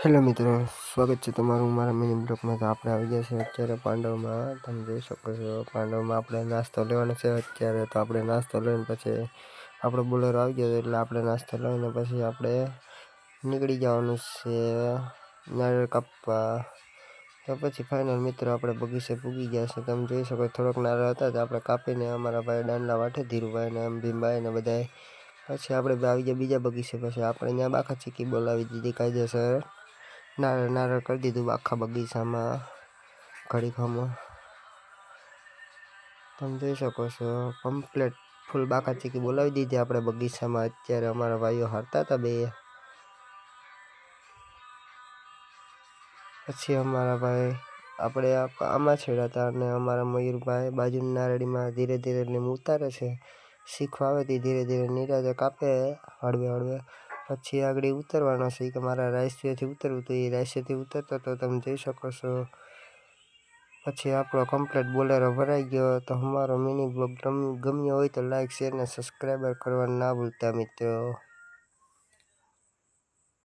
Hello મિત્રો, સ્વાગત છે તમારું મારા મિની બ્લોકમાં તો આપણે આવી ગયા છે અત્યારે પાંડવમાં. તમે જોઈ શકો છો, પાંડવમાં આપણે નાસ્તો લેવાનો છે અત્યારે. તો આપણે નાસ્તો લઈને પછી આપણો બોલેરો આવી ગયો એટલે આપણે નાસ્તો લઈને પછી આપણે નીકળી જવાનું છે નારિયેળ કાપવા. તો પછી ફાઇનલ મિત્રો, આપણે બગીચે પૂગી ગયા છે. તમે જોઈ શકો થોડોક નાળા હતા તો આપણે કાપીને અમારા ભાઈ ડાંડલા વાટે ધીરુભાઈ ને એમ ભીમભાઈ ને બધાએ. પછી આપણે આવી ગયા બીજા બગીચે. પછી આપણે ત્યાં બાખા ચીકી બોલાવી દીધી કાયદેસર. નારળ નારળ કરી દીધું આખા બગીચામાં ઘડીકમાં તમે જોઈ શકો છો કમ્પ્લેટ ફૂલ બાકા ચીકી બોલાવી દીધી આપણે બગીચામાં. અત્યારે અમારા ભાઈઓ હારતા હતા બે. પછી અમારા ભાઈ, આપણે આમાં છેડાતા અને અમારા મયુરભાઈ બાજુની નારળીમાં ધીરે ધીરે એટલે ઉતારે છે. શીખવા આવે ધીરે ધીરે નિરાજે કાપે હળવે હળવે. પછી આગળ ઉતરવાનો છે. કે મારા રાયસીથી ઉતરવું તો એ રાયસીથી ઉતરતો તો તમે જોઈ શકો છો. પછી આપણો કમ્પ્લેટ બોલેરો ભરાઈ ગયો. તો અમારો મિની બ્લોગ ગમ્યો હોય તો લાઈક શેર અને સબસ્ક્રાઈબર કરવાનું ના ભૂલતા મિત્રો.